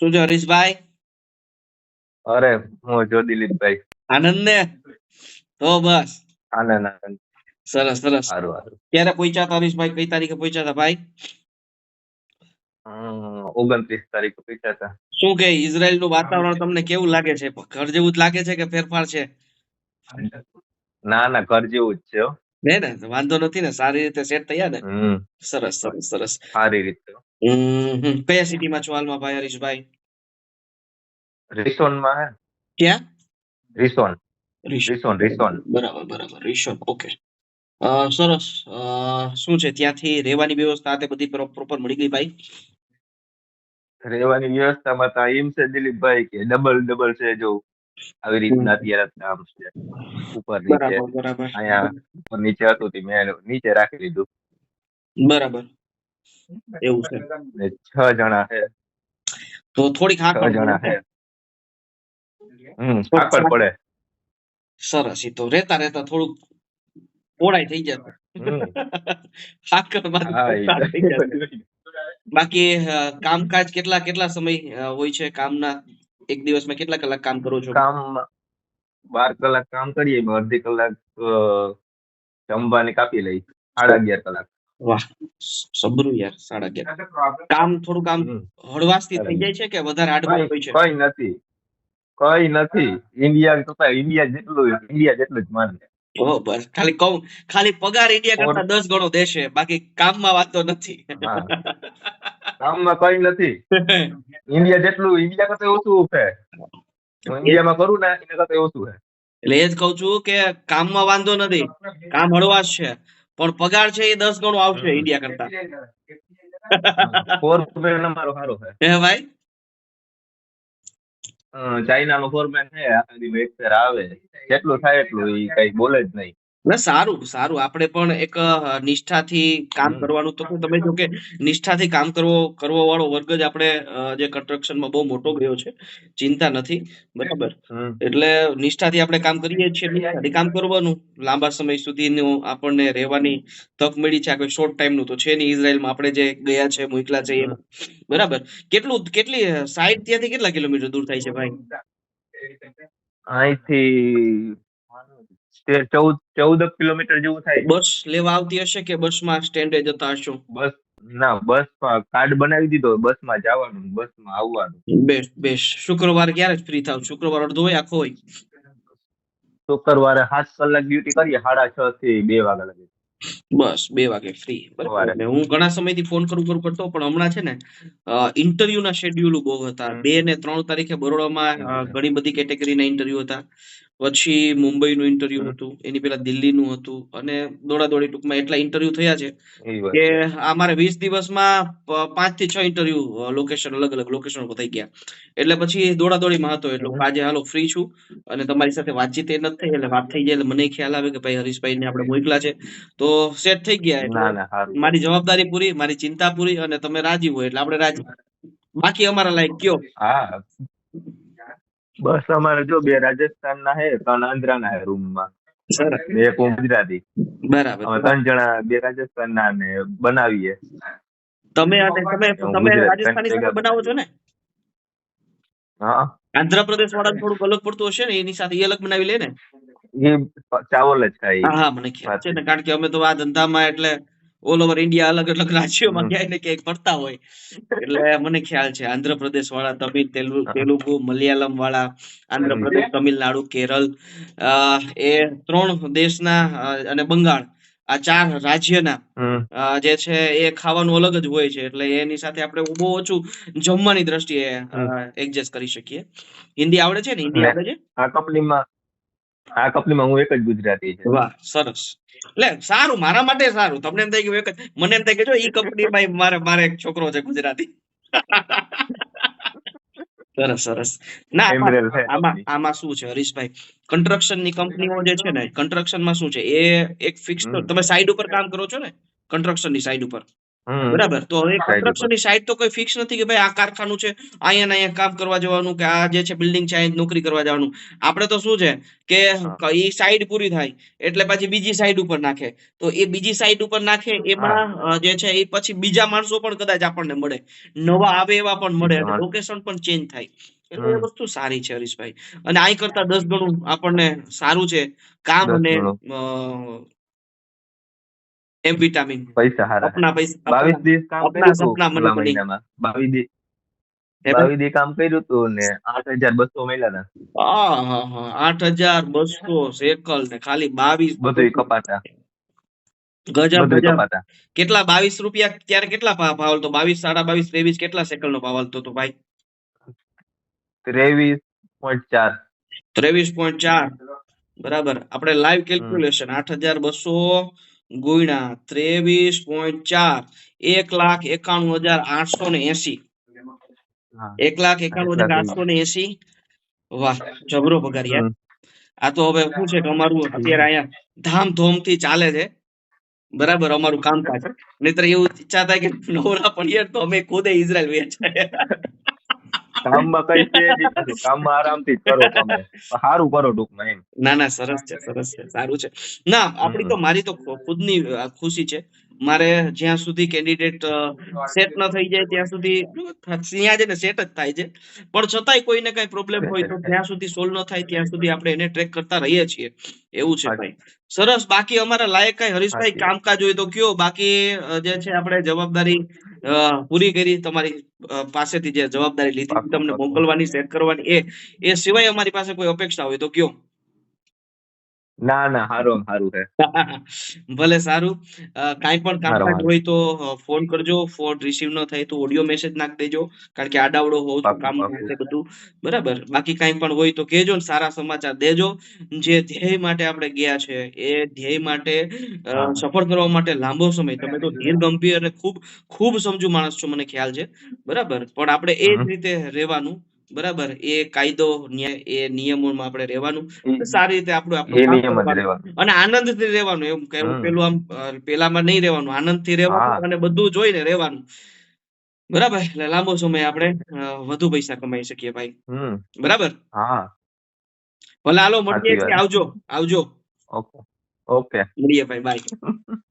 શું છે હરીશભાઈ? અરે હું જો દિલીપભાઈ. આનંદ ને તો બસ. આનંદ આનંદ. સરસ સરસ. સારું સારું. ક્યારે પહોંચ્યા હતા હરીશભાઈ? કઈ તારીખે પહોંચ્યા હતા ભાઈ? ઓગણત્રીસ તારીખે પહોંચ્યા હતા. શું કે ઇઝરાયલનું વાતાવરણ તમને કેવું લાગે છે? ઘર જેવું જ લાગે છે કે ફેરફાર છે? ના ના ઘર જેવું જ છે. ને ને વાંધો નથી ને સારી રીતે સેટ થયા ને. સરસ સરસ સરસ. સારી રીતે. કયા સિટી સિટીમાં છો હાલમાં ભાઈ હરીશભાઈ? રિસોનમાં હે. ક્યાં? રિસોન. રિસોન. રિસોન બરાબર બરાબર રિસોન ઓકે. સરસ. શું છે ત્યાંથી રહેવાની વ્યવસ્થા તે બધી પ્રોપર મળી ગઈ ભાઈ? રહેવાની વ્યવસ્થામાં તો એમ છે દિલીપભાઈ કે ડબલ ડબલ છે જો. આવી રીતના અત્યારે કામ છે. ઉપર નીચે અહીંયા ઉપર નીચે હતું તે મેં નીચે રાખી લીધું. બરાબર. એવું છે. છ જણા છે. તો થોડીક હાકડ જણા છે. હમ હાકડ પડે. સરસ એ તો રહેતા રહેતા થોડુંક પોળાઈ થઈ જશે. બાકી કામકાજ કેટલા કેટલા સમય હોય છે? કામના એક દિવસમાં કેટલા કલાક કામ કરો છો? કામ બાર કલાક કામ કરીએ અડધી કલાક જમવાની કાપી લઈ સાડા અગિયાર કલાક. વાહ સબરું યાર સાડા અગિયાર. કામ થોડું કામ હળવાશથી થઈ જાય છે કે વધારે આડમાં હોય છે? કઈ નથી. કઈ નથી. ઇન્ડિયા તો ઇન્ડિયા જેટલું ઇન્ડિયા જેટલું જ માને. ઓહો બસ ખાલી કહું ખાલી પગાર ઇન્ડિયા કરતા દસ ગણો દેશે બાકી કામમાં વાતો નથી. કામમાં કઈ નથી. ઇન્ડિયા જેટલું ઇન્ડિયા કરતા ઓછું છે. ઇન્ડિયામાં કરું ને એના કરતા ઓછું છે. એટલે એ જ કહું છું કે કામમાં વાંધો નથી. કામ હળવાશ છે. પણ પગાર છે એ દસ ગણો આવશે ઇન્ડિયા કરતા. ફોર મેન અમારો સારો છે. હે ભાઈ? ચાઇના નો ફોરમેન છે, આખા દી એક આવે. જેટલું થાય એટલું એ કઈ બોલે જ નહીં. ના સારું સારું. આપણે પણ એક નિષ્ઠાથી કામ કરવાનું તો તમે જો કે નિષ્ઠાથી કામ કરવો કરવો વાળો વર્ગ જ આપણે જે કન્સ્ટ્રક્શનમાં બહુ મોટો ગયો છે ચિંતા નથી. બરાબર. એટલે નિષ્ઠાથી આપણે કામ કરીએ છીએ. કામ કરવાનું. લાંબા સમય સુધીનું આપણને રહેવાની તક મળી છે. આ કોઈ શોર્ટ ટાઈમનું તો છે નહીં. ઇઝરાયલમાં આપણે જે ગયા છે મુકલા છે એમાં. બરાબર? કેટલું કેટલી સાઈડ ત્યાંથી કેટલા કિલોમીટર દૂર થાય છે ભાઈ? અહીંથી તે- ચૌદ ચૌદ કિલોમીટર જેવું થાય. બસ લેવા આવતી હશે કે બસમાં સ્ટેન્ડે જતા હશો? બસ ના બસમાં કાર્ડ બનાવી દીધો બસમાં જવાનું બસમાં આવવાનું. બેસ્ટ બેસ્ટ શુક્રવાર ક્યારે ફ્રી થાવ? શુક્રવાર અડધો હોય આખો હોય? શુક્રવારે સાત કલાક ડ્યુટી કરીએ સાડા છ થી બે વાગ્યા લગી. બસ બે વાગે ફ્રી બરાબર. હું ઘણા સમયથી ફોન કરું કરું કરતો પણ હમણાં છે ને ઇન્ટરવ્યુ ના શેડ્યુલ બહુ હતા. બે ને ત્રણ તારીખે બરોડામાં ઘણી બધી કેટેગરીના ઇન્ટરવ્યુ હતા. પછી મુંબઈનું ઇન્ટરવ્યુ. હતું એની પેલા દિલ્હીનું હતું અને દોડાદોડી ટૂંકમાં એટલા ઇન્ટરવ્યુ થયા છે કે અમારે વીસ દિવસમાં પાંચથી છ ઇન્ટરવ્યુ લોકેશન અલગ અલગ લોકેશન ઉપર થઈ ગયા. એટલે પછી દોડાદોડીમાં હતો એટલે આજે હાલો ફ્રી છું અને તમારી સાથે વાતચીત એ નથી થઈ એટલે વાત થઈ જાય એટલે મને ખ્યાલ આવે કે ભાઈ હરીશભાઈ ને આપણે મોકલા છે. તો સેટ થઈ ગયા મારી જવાબદારી પૂરી મારી ચિંતા પૂરી અને તમે રાજી હોય એટલે આપણે રાજી. બાકી અમારા લાયક કયો? હા. બસ અમારે જો બે રાજસ્થાન ના હે ત્રણ આંધ્રા ના હે રૂમમાં. એક હું ગુજરાતી. બરાબર. અમે ત્રણ જણા બે રાજસ્થાન ના ને બનાવીએ. તમે અને તમે તમે રાજસ્થાની સાથે બનાવો છો ને? હા. આંધ્રપ્રદેશ વાળા થોડુંક અલગ પડતું હશે ને એની સાથે એ અલગ બનાવી લે ને? એ ચાવલ જ ખાય હા મને ખ્યાલ છે ને કારણ કે અમે તો આ ધંધામાં એટલે ઓલ ઓવર ઇન્ડિયા અલગ અલગ રાજ્યોમાં ક્યાંય ને ક્યાંય ફરતા હોય. એટલે મને ખ્યાલ છે આંધ્રપ્રદેશ વાળા તમિલ તેલુગુ મલયાલમ વાળા આંધ્રપ્રદેશ તમિલનાડુ કેરળ એ ત્રણ દેશના અને બંગાળ આ ચાર રાજ્યના જે છે એ ખાવાનું અલગ જ હોય છે એટલે એની સાથે આપણે બહુ ઓછું જમવાની દ્રષ્ટિએ એડજસ્ટ કરી શકીએ. હિન્દી આવડે છે ને? હિન્દી આવડે છે? આ કંપનીમાં આ કંપનીમાં હું એક જ ગુજરાતી છે. વાહ. સરસ. એટલે સારું મારા માટે સારું. તમને એમ થાય કે એક જ- મને એમ થાય કે જો ઈ કંપનીમાં મારે મારે એક છોકરો છે ગુજરાતી. સરસ સરસ. ના આમાં- આમાં શું છે હરીશભાઈ? કન્સ્ટ્રક્શનની કંપનીઓ જે છે ને કન્સ્ટ્રક્શનમાં શું છે? એ એક ફિક્સ તમે સાઈડ ઉપર કામ કરો છો ને? કન્સ્ટ્રક્શનની સાઈડ ઉપર. બરાબર. તો હવે Site ઉપર. કન્સ્ટ્રક્શનની સાઇટ તો કોઈ ફિક્સ નથી કે ભાઈ આ કારખાનું છે અહીંયા ને અહીંયા કામ કરવા જવાનું કે આ જે છે બિલ્ડિંગ છે અહીંયા નોકરી કરવા જવાનું. આપણે તો શું છે કે. એ સાઈડ પૂરી થાય એટલે પછી બીજી સાઈડ ઉપર નાખે. તો એ બીજી સાઈડ ઉપર નાખે એમાં જે છે એ પછી બીજા માણસો પણ કદાચ આપણને મળે. નવા આવે એવા પણ મળે લોકેશન પણ ચેન્જ થાય. એટલે એ વસ્તુ સારી છે હરીશભાઈ. અને આઈ કરતા દસ ગણું આપણને સારું છે. કામ અને. એમ વિટામિન. પૈસા હારા. અપના પૈસા બાવીસ દિવસ કામ કર્યું સપના મને મહિનામાં? બાવીસ દિવસ બાવીસ દિવસ કામ કર્યું હતું ને આઠ હજાર બસો મળ્યા હતા આઠ હજાર બસો સેકલ ને ખાલી બાવીસ બધું કપાતા. ગજબ ગજબ કેટલા બાવીસ રૂપિયા ત્યારે કેટલા ભાવ ભાવ બાવીસ સાડા બાવીસ ત્રેવીસ કેટલા સેકલ નો ભાવ હતો ભાઈ? ત્રેવીસ પોઈન્ટ ચાર. ત્રેવીસ પોઈન્ટ ચાર. બરાબર. આપણે લાઈવ કેલ્ક્યુલેશન આઠ હજાર બસો ગુણ્યા ત્રેવીસ પોઈન્ટ ચાર એક લાખ એકાણું હજાર આઠસો ને એસી એક લાખ એકાણું હજાર આઠસો ને એસી વાહ જબરો પગાર યાર. આ તો હવે શું છે કે અમારું અત્યારે અહીંયા ધામધૂમથી ચાલે છે. બરાબર અમારું કામકાજ. નહીતર એવું ઈચ્છા થાય કે નવરા પડીએ તો અમે ખુદે ઇઝરાયલ વેચાય. કામમાં કઈ છે કામમાં આરામથી જ કરો તમે. સારું કરો ટૂંકમાં એમ. ના ના સરસ છે સરસ છે સારું છે. ના આપણી તો મારી તો ખુદની ખુશી છે. મારે જ્યાં સુધી કેન્ડિડેટ સેટ ન થઈ જાય ત્યાં સુધી ત્યાં જઈને સેટ જ થાય છે. પણ છતાંય કોઈને કઈ પ્રોબ્લેમ હોય તો જ્યાં સુધી સોલ્વ ન થાય ત્યાં સુધી આપણે એને ટ્રેક કરતા રહીએ છીએ. એવું છે ભાઈ. સરસ બાકી અમારા લાયક કઈ હરીશભાઈ કામકાજ હોય તો કયો? બાકી જે છે આપણે જવાબદારી પૂરી કરી તમારી પાસેથી જે જવાબદારી લીધી તમને મોકલવાની શેર કરવાની એ એ સિવાય અમારી પાસે કોઈ અપેક્ષા હોય તો કયો. ના ના સારું સારું છે. ભલે સારું. કાંઈ પણ કામકાજ હોય તો ફોન કરજો. ફોન રિસીવ ન થાય તો ઓડિયો મેસેજ નાખી દેજો. કારણ કે આડાવડો હોવ તો કામ. બધું. બરાબર. બાકી કાંઈ પણ હોય તો કહેજો ને સારા સમાચાર દેજો. જે ધ્યેય માટે આપણે ગયા છે એ ધ્યેય માટે સફળ કરવા માટે લાંબો સમય. તમે તો ધીર ગંભીર અને ખૂબ ખૂબ સમજુ માણસ છો મને ખ્યાલ છે. બરાબર. પણ આપણે એ જ રીતે રહેવાનું. બરાબર? એ કાયદો એ નિયમોમાં આપણે રહેવાનું. સારી રીતે આપણું અને આનંદથી રહેવાનું એમ કે એવું હમ. પેલું આમ પેલામાં નહીં રહેવાનું આનંદથી રહેવાનું અને બધું જોઈને રહેવાનું. બરાબર? એટલે લાંબો સમય આપણે વધુ પૈસા કમાઈ શકીએ ભાઈ. બરાબર? ભલે હાલો મળીએ આવજો આવજો. ઓકે. ઓકે. મળીએ ભાઈ બાય.